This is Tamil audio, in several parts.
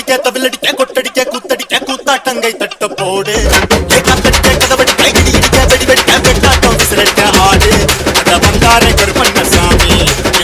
தவளடிக்க தவிலடிக்க கொட்டடிக்க கூத்தடிக்க கூத்தாட்டங்கை தட்ட போடு. கத்தடிக்க கதவடிக்க இடி இடிக்க வெடி வெடிக்க வெட்டாட்டம் விசிலடிக்க ஆடு. அட கருப்பண்ண சாமி.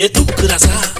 ये दुख रसा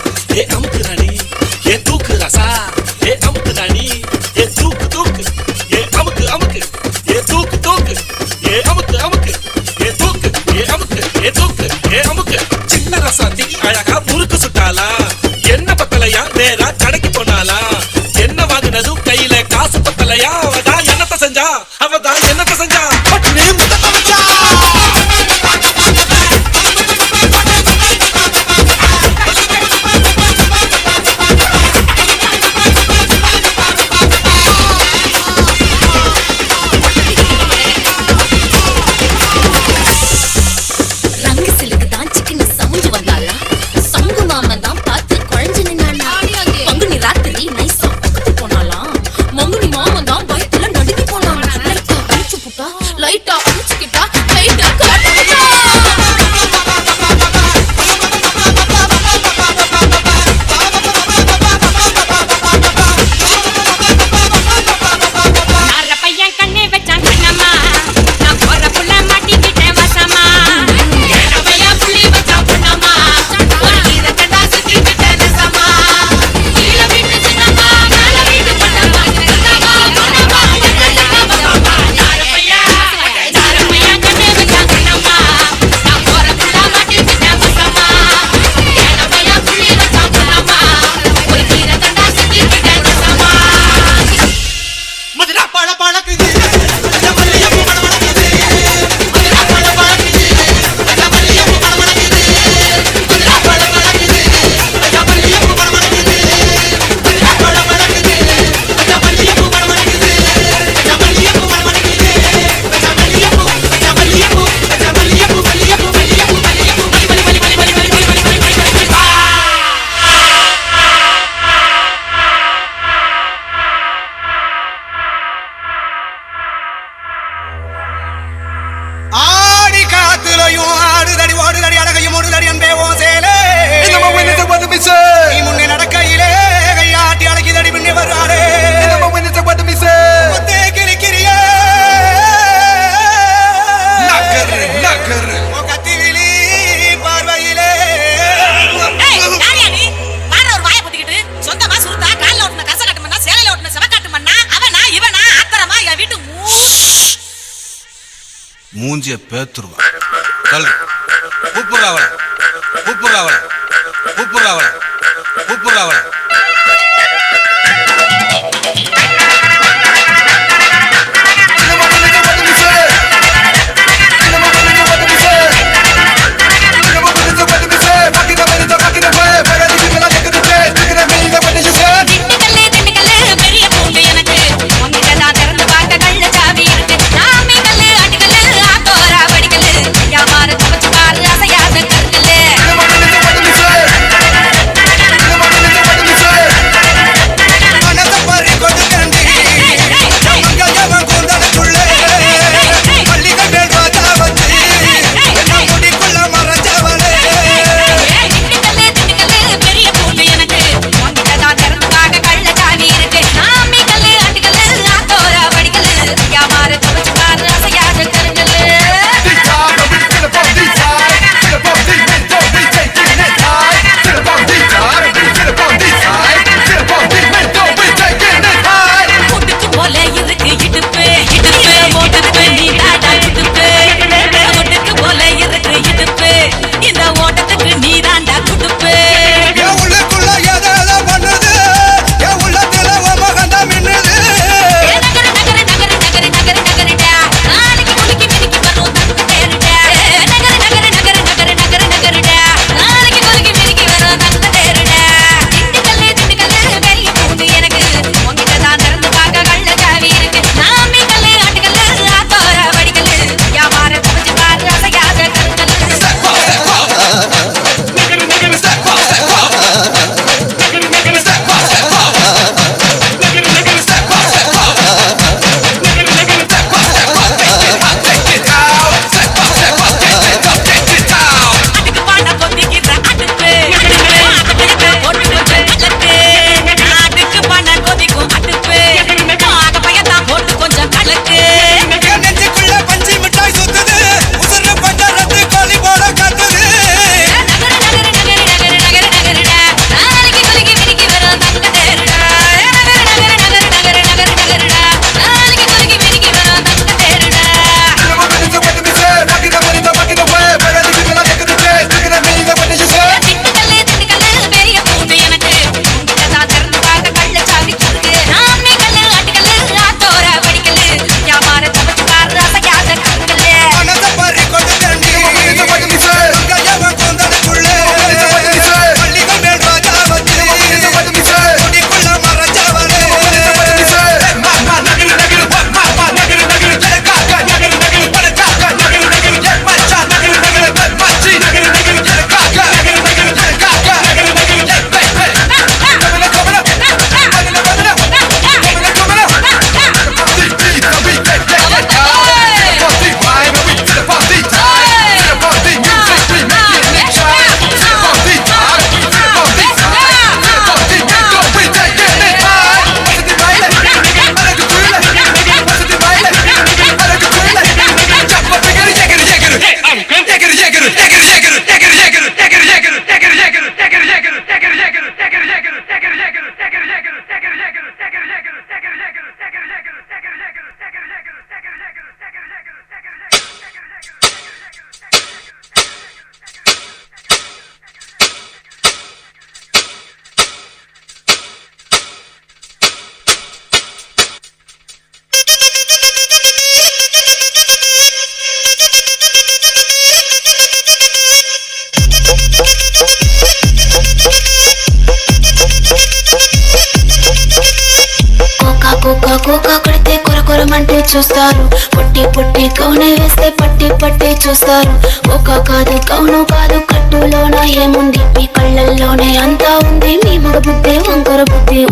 చూస్తారు. పొట్టి పొట్టి కౌనే వేస్తే పట్టి పట్టి చూస్తారు. ఒక కాదు కౌను కాదు కట్టులోన ఏముంది? మీ కళ్ళల్లోనే అంతా ఉంది. మీ మగ బుద్ధి వంకర బుద్ధి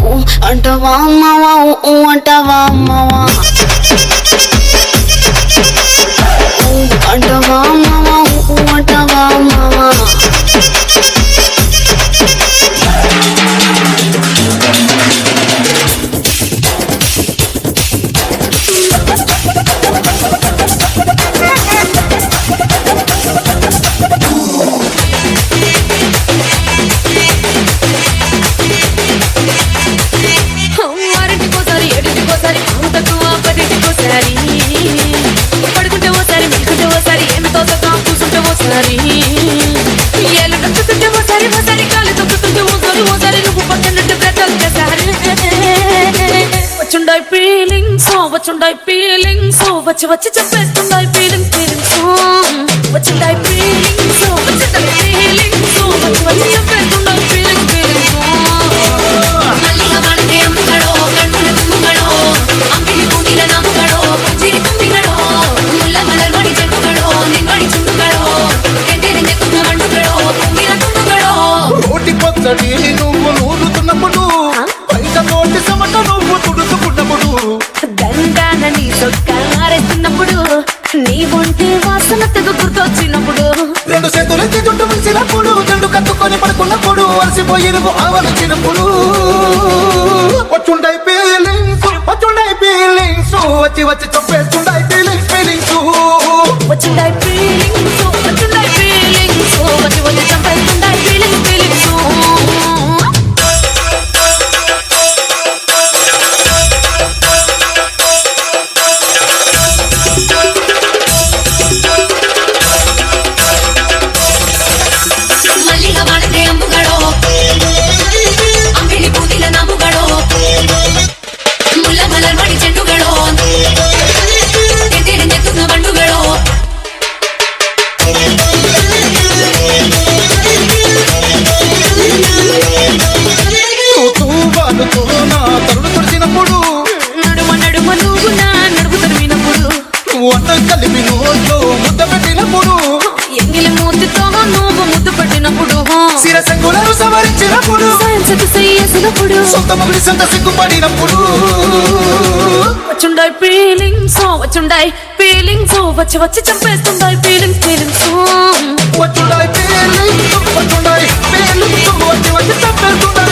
అంటవా అమ్మవా అంటవా అమ్మవా? వచ్చి వచ్చి చెప్పేస్తున్నాయి ఫీలింగ్ ఫీలింగ్స్. వచ్చిందాయి అంటే వాసన తెగ గుర్తొచ్చినప్పుడు. రెండు చేతులెత్తి జుట్టు విసినప్పుడు జండు కత్తుకొని పడుకున్నప్పుడు అలసిపోయి నువ్వు ఆవలించినప్పుడు. వచ్చుండై ఫీలింగ్స్ వచ్చుండై ఫీలింగ్స్ వచ్చి వచ్చి చంపేస్తుండై ఫీలింగ్స్ ఫీలింగ్స్ వచ్చుండై నచ్చినప్పుడు సొంతమొకటి సొంత సిగ్గుపడినప్పుడు. వచ్చుండాయి ఫీలింగ్స్ oh, వచ్చుండాయి ఫీలింగ్స్ oh, వచ్చి వచ్చి చంపేస్తుండాయి ఫీలింగ్స్ oh. వచ్చి వచ్చి చంపేస్తుండాయి.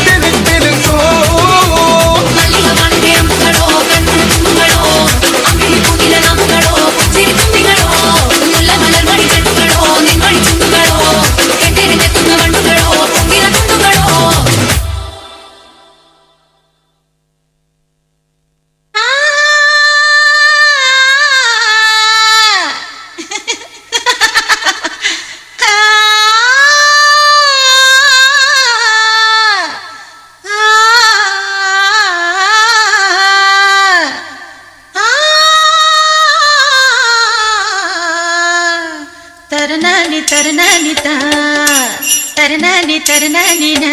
తరణాని తరణాని తరణాని నా.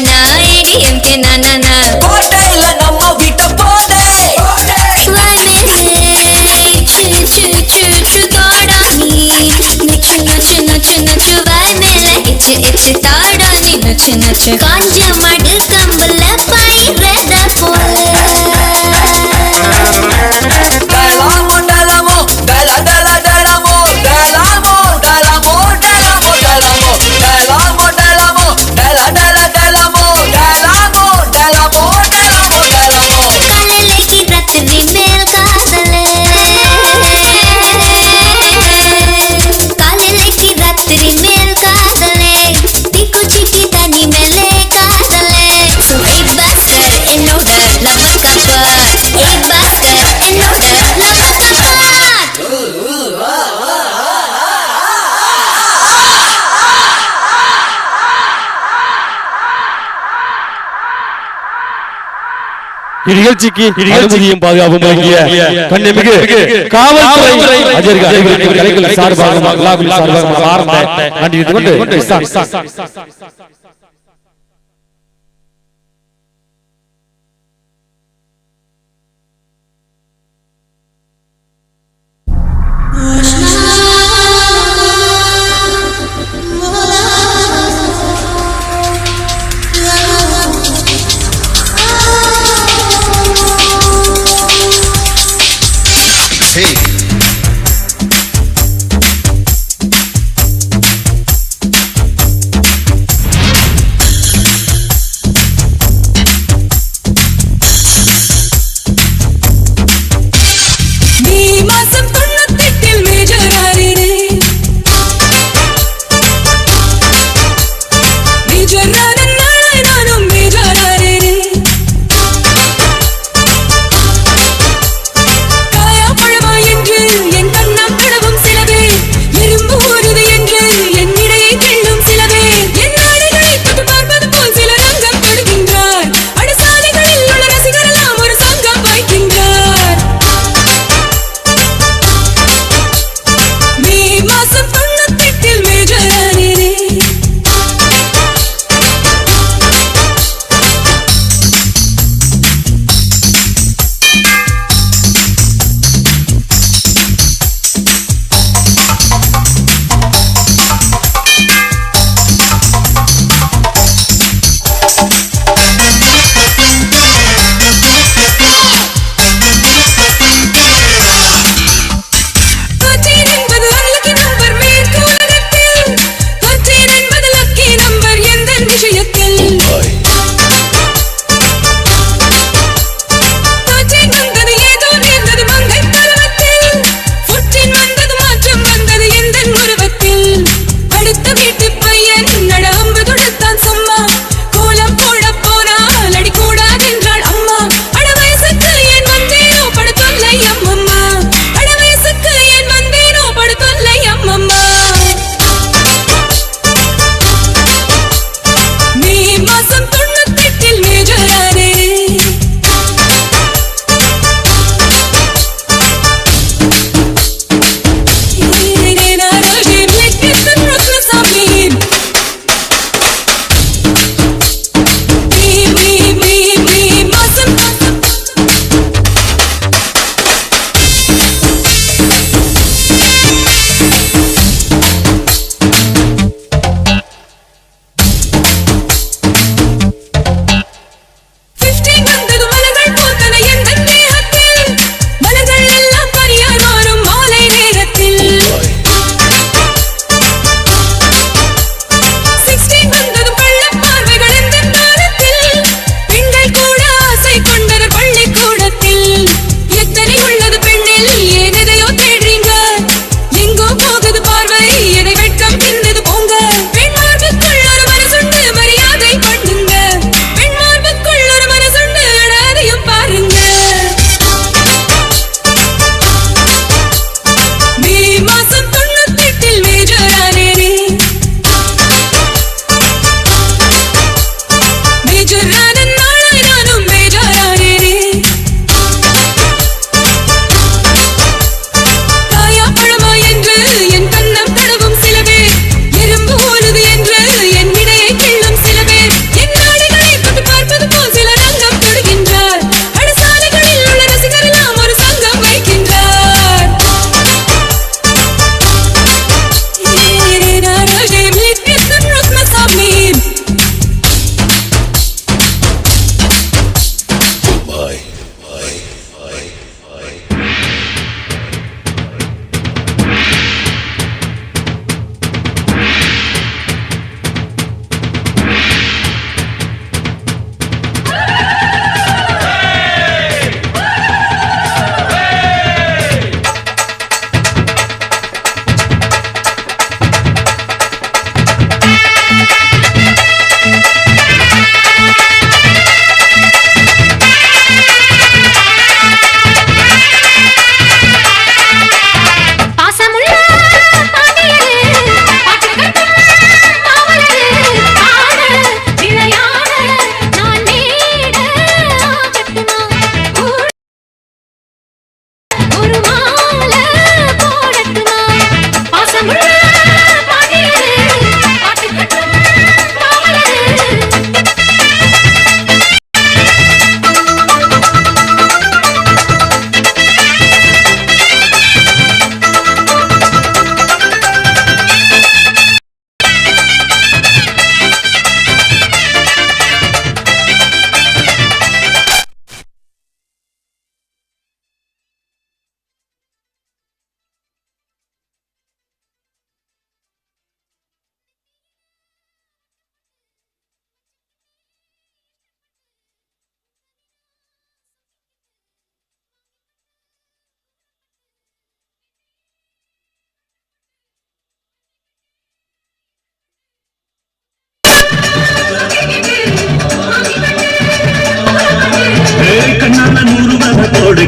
நாயகி என் கே நானா கோட்டையில நம்ம விட்ட போதே நச்சு நச்சு நச்சு இந்நிகழ்ச்சிக்கு அனுமதியும் பாதுகாப்பும் வழங்கிய கண்ணிமிகு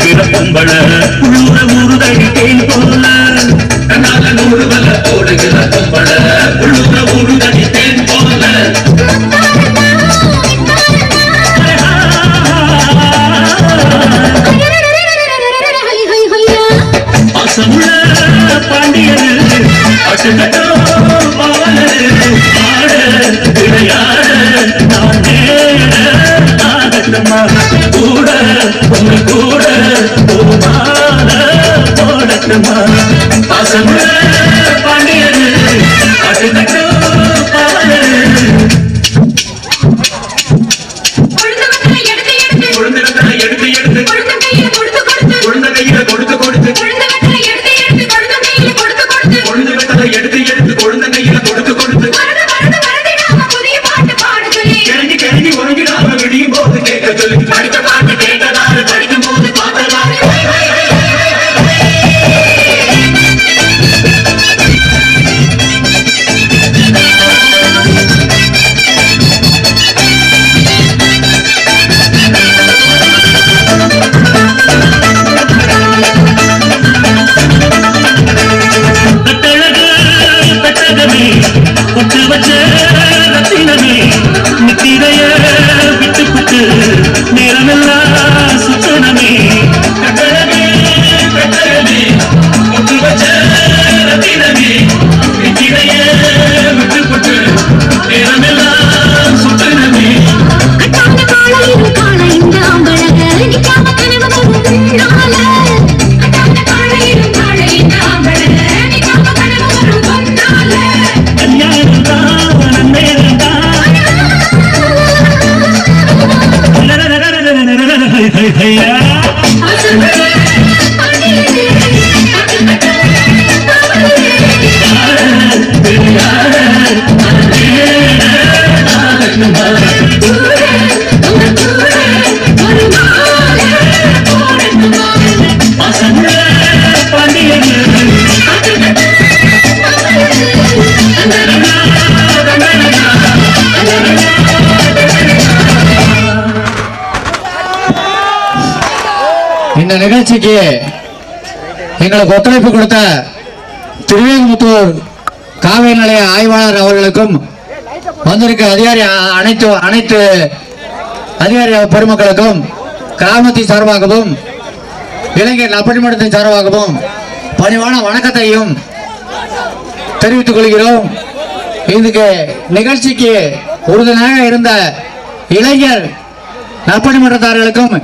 விட பொம்பள உள்ளூர ஊருதடி தேன் போல கண்ணால நூறு வல போடுகிற பொம்பள உள்ளூர ஊருதடி தேன் போல பாசமுள்ள பாண்டியர் அட்டுக்கட்டோ பாவலரு ஆட விளையாட நான் நேர ஆகட்டுமா கூட உங்க கூட நிகழ்ச்சிக்கு எங்களுக்கு ஒத்துழைப்பு கொடுத்த திருவேங்கமுத்தூர் காவிரி நிலைய ஆய்வாளர் அவர்களுக்கும் வந்திருக்க அதிகாரி அனைத்து அனைத்து அதிகாரி பெருமக்களுக்கும் கிராமத்தின் சார்பாகவும் இளைஞர் நற்பணிமன்றத்தின் சார்பாகவும் பணிவான வணக்கத்தையும் தெரிவித்துக் கொள்கிறோம். இதுக்கு நிகழ்ச்சிக்கு உறுதுணையாக இருந்த இளைஞர் நற்பணிமன்றத்தார்களுக்கும்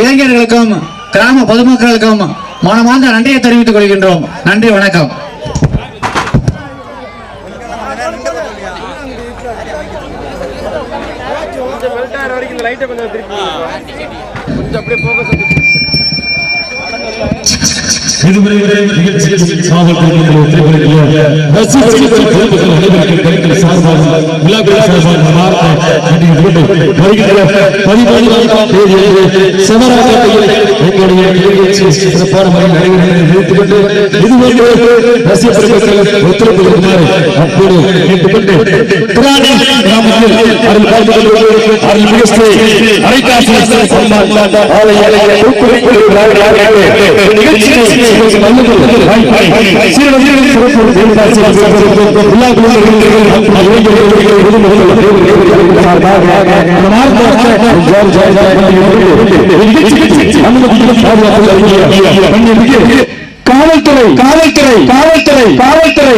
இளைஞர்களுக்கும் கிராம பொதுமக்களுக்கும் மனமார்ந்த நன்றியை தெரிவித்துக் கொள்கின்றோம். நன்றி வணக்கம். இதுவரை அப்படியே போக சொல்லி ரசிகர்கள் பொதுமக்கள் அனைவருக்கும் கலைஞர் சார்பாக விழாக்கள் சார்பாக வருகின்ற எங்களுடைய நிகழ்ச்சி சிறப்பான முறையில் இதுவரை ரசிக பெருமக்கள் ஒத்துழைப்பு அப்போது கேட்டுக்கொண்டு கிராமத்தில் அருள் பார்த்து கொண்டு அருள் மிகஸ்ரீ ஆலய காவல்துறை காவல்துறை காவல்துறை காவல்துறை